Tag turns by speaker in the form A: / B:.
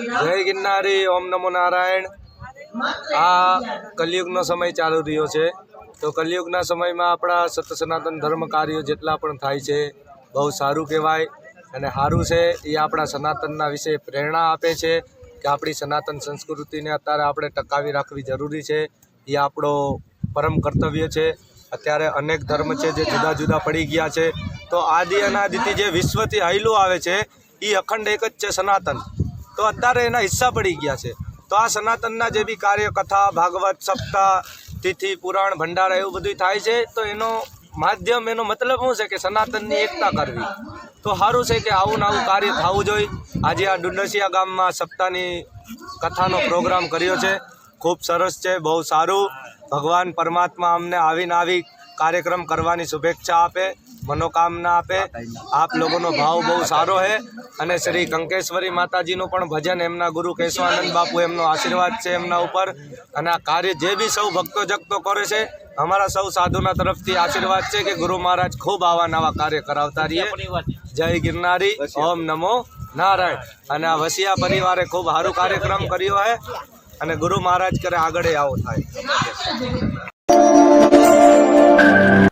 A: જય ગિરનારી, ઓમ નમો નારાયણ. આ કલયુગનો સમય ચાલુ રહ્યો છે. તો કલયુગના સમયમાં આપણા સત સનાતન ધર્મ કાર્યો જેટલા પણ થાય છે, બહુ સારું કહેવાય. અને સારું છે, એ આપણા સનાતનના વિશે પ્રેરણા આપે છે કે આપણી સનાતન સંસ્કૃતિને અત્યારે આપણે ટકાવી રાખવી જરૂરી છે. એ આપણો પરમ કર્તવ્ય છે. અત્યારે અનેક ધર્મ છે જે જુદા જુદા પડી ગયા છે. તો આદિ અનાદિથી જે વિશ્વથી હૈલું આવે છે એ અખંડ એક જ છે સનાતન. તો અત્યારે એના હિસ્સા પડી ગયા છે. તો આ સનાતનના જે બી કાર્ય કથા ભાગવત સપ્તાહ તિથિ, પુરાણ, ભંડારા એવું બધું થાય છે, તો એનો માધ્યમ, એનો મતલબ શું છે કે સનાતનની એકતા કરવી? તો સારું છે કે આવું ને આવું કાર્ય થવું જોઈએ. આજે આ ડુંડસિયા ગામમાં સપ્તાહની કથાનો પ્રોગ્રામ કર્યો છે. ખૂબ સરસ છે, બહુ સારું. ભગવાન પરમાત્મા અમને આવીને આવી કાર્યક્રમ કરવાની શુભેચ્છા આપે, મનોકામના આપે. આપ લોકોનો ભાવ બહુ સારો છે અને શ્રી કંકેશ્વરી માતાજીનું પણ ભજન એમના ગુરુ કેશવાનંદ બાપુ એમનો આશીર્વાદ છે એમના ઉપર. અને આ કાર્ય જે બી સૌ ભક્તો જગતો કરે છે, અમારા સૌ સાધુના તરફથી આશીર્વાદ છે કે ગુરુ મહારાજ ખૂબ આવા નવા કાર્ય કરાવતા રહીએ. જય ગિરનારી, ઓમ નમો નારાયણ. અને આ વસિયા પરિવારે ખૂબ સારું કાર્યક્રમ કર્યો છે અને ગુરુ મહારાજ કરે આગળ આવો થાય.